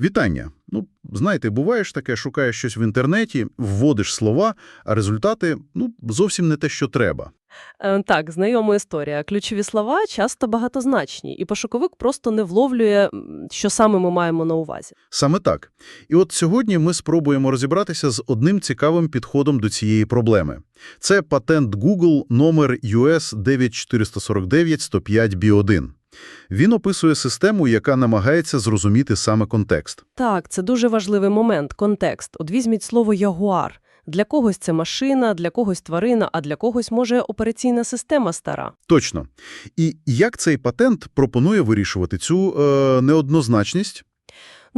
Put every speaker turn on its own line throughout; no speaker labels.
Вітання. Ну, знаєте, буває ж таке, шукаєш щось в інтернеті, вводиш слова, а результати, ну, зовсім не те, що треба.
Е, Так, знайома історія. Ключові слова часто багатозначні, і пошуковик просто не вловлює, що саме ми маємо на увазі.
Саме так. І от сьогодні ми спробуємо розібратися з одним цікавим підходом до цієї проблеми. Це патент Google номер US 9449-105B1. Він описує систему, яка намагається зрозуміти саме контекст.
Так, це дуже важливий момент, контекст. От візьміть слово «ягуар». Для когось це машина, для когось тварина, а для когось, може, операційна система стара.
Точно. І як цей патент пропонує вирішувати цю е, неоднозначність?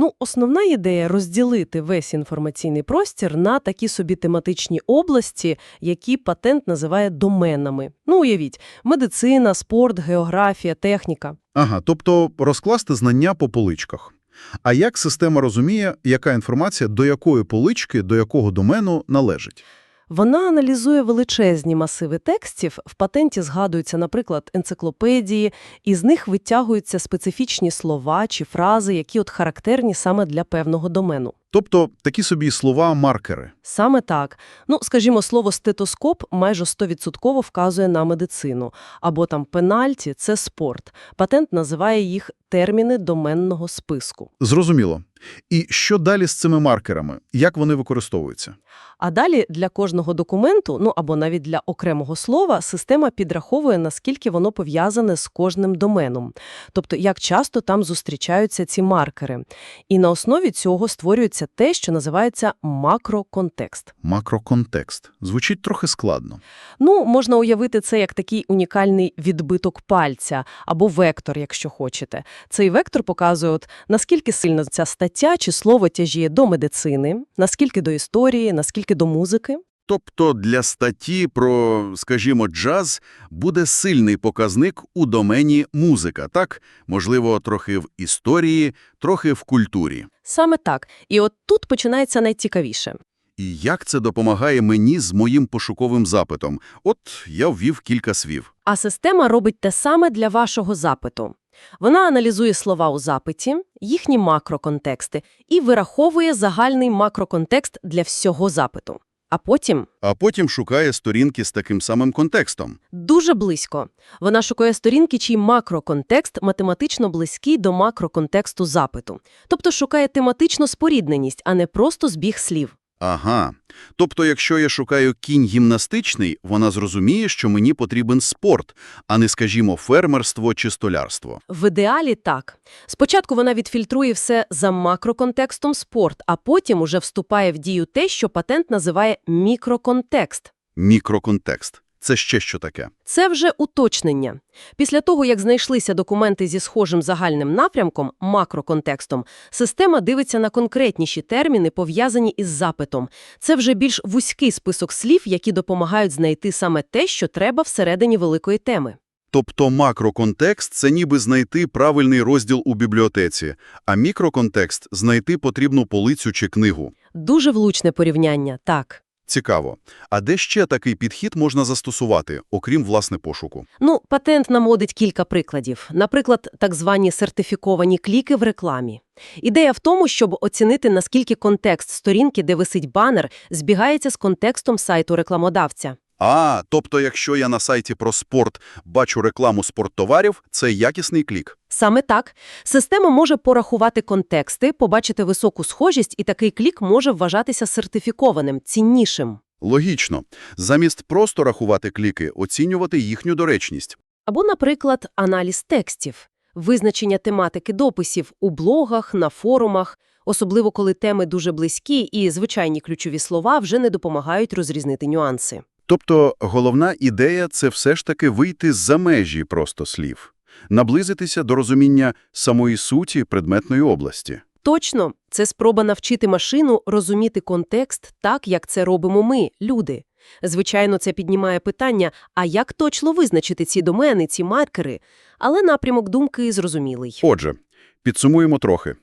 Ну, основна ідея – розділити весь інформаційний простір на такі собі тематичні області, які патент називає доменами. Ну, уявіть, медицина, спорт, географія, техніка.
Ага, тобто розкласти знання по поличках. А як система розуміє, яка інформація до якої полички, до якого домену належить?
Вона аналізує величезні масиви текстів, в патенті згадуються, наприклад, енциклопедії, і з них витягуються специфічні слова чи фрази, які от характерні саме для певного домену.
Тобто такі собі слова-маркери.
Саме так. Ну, скажімо, слово стетоскоп майже 100% вказує на медицину. Або там пенальті – це спорт. Патент називає їх терміни доменного списку.
Зрозуміло. І що далі з цими маркерами? Як вони використовуються?
А далі для кожного документу, ну або навіть для окремого слова, система підраховує, наскільки воно пов'язане з кожним доменом. Тобто, як часто там зустрічаються ці маркери. І на основі цього створюється те, що називається макроконтекст.
Макроконтекст. Звучить трохи складно.
Ну, можна уявити це як такий унікальний відбиток пальця або вектор, якщо хочете. Цей вектор показує, от, наскільки сильно ця стаття чи слово тяжіє до медицини, наскільки до історії, наскільки до музики.
Тобто для статті про, скажімо, джаз буде сильний показник у домені музика, так? Можливо, трохи в історії, трохи в культурі.
Саме так. І от тут починається найцікавіше.
І як це допомагає мені з моїм пошуковим запитом? От я ввів кілька свів.
А система робить те саме для вашого запиту. Вона аналізує слова у запиті, їхні макроконтексти і вираховує загальний макроконтекст для всього запиту. А потім
А потім шукає сторінки з таким самим контекстом.
Дуже близько. Вона шукає сторінки, чий макроконтекст математично близький до макроконтексту запиту. Тобто шукає тематичну спорідненість, а не просто збіг слів.
Ага. Тобто, якщо я шукаю кінь гімнастичний, вона зрозуміє, що мені потрібен спорт, а не, скажімо, фермерство чи столярство.
В ідеалі так. Спочатку вона відфільтрує все за макроконтекстом спорт, а потім уже вступає в дію те, що патент називає мікроконтекст.
Мікроконтекст. Це ще що таке?
Це вже уточнення. Після того, як знайшлися документи зі схожим загальним напрямком, макроконтекстом, система дивиться на конкретніші терміни, пов'язані із запитом. Це вже більш вузький список слів, які допомагають знайти саме те, що треба всередині великої теми.
Тобто макроконтекст – це ніби знайти правильний розділ у бібліотеці, а мікроконтекст – знайти потрібну полицю чи книгу.
Дуже влучне порівняння, так.
Цікаво. А де ще такий підхід можна застосувати, окрім, власне, пошуку?
Ну, патент намодить кілька прикладів. Наприклад, так звані сертифіковані кліки в рекламі. Ідея в тому, щоб оцінити, наскільки контекст сторінки, де висить банер, збігається з контекстом сайту рекламодавця.
А, тобто, якщо я на сайті про спорт бачу рекламу спорттоварів, це якісний клік.
Саме так. Система може порахувати контексти, побачити високу схожість, і такий клік може вважатися сертифікованим, ціннішим.
Логічно. Замість просто рахувати кліки, оцінювати їхню доречність.
Або, наприклад, аналіз текстів, визначення тематики дописів у блогах, на форумах, особливо коли теми дуже близькі і звичайні ключові слова вже не допомагають розрізнити нюанси.
Тобто головна ідея – це все ж таки вийти за межі просто слів, наблизитися до розуміння самої суті предметної області.
Точно, це спроба навчити машину розуміти контекст так, як це робимо ми, люди. Звичайно, це піднімає питання, а як точно визначити ці домени, ці маркери? Але напрямок думки зрозумілий.
Отже, підсумуємо трохи.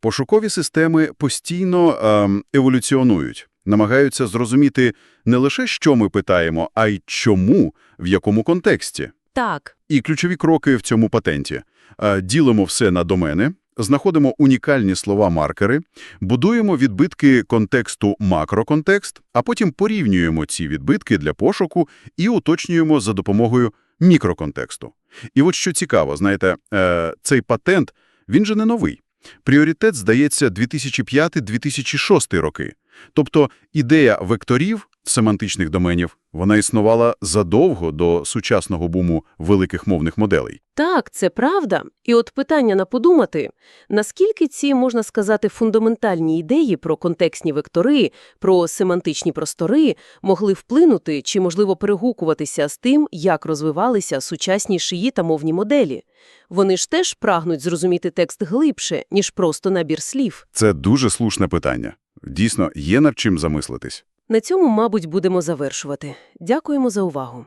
Пошукові системи постійно ем, еволюціонують, намагаються зрозуміти не лише, що ми питаємо, а й чому, в якому контексті.
Так,
І ключові кроки в цьому патенті. Е, Ділимо все на домени, знаходимо унікальні слова-маркери, будуємо відбитки контексту макроконтекст, а потім порівнюємо ці відбитки для пошуку і уточнюємо за допомогою мікроконтексту. І от що цікаво, знаєте, е, цей патент, він же не новий. Пріоритет, здається, 2005-2006 роки. Тобто ідея векторів семантичних доменів, вона існувала задовго до сучасного буму великих мовних моделей.
Так, це правда. І от питання на подумати, наскільки ці, можна сказати, фундаментальні ідеї про контекстні вектори, про семантичні простори могли вплинути чи, можливо, перегукуватися з тим, як розвивалися сучасні шиї та мовні моделі. Вони ж теж прагнуть зрозуміти текст глибше, ніж просто набір слів.
Це дуже слушне питання. Дійсно, є над чим замислитись.
На цьому, мабуть, будемо завершувати. Дякуємо за увагу.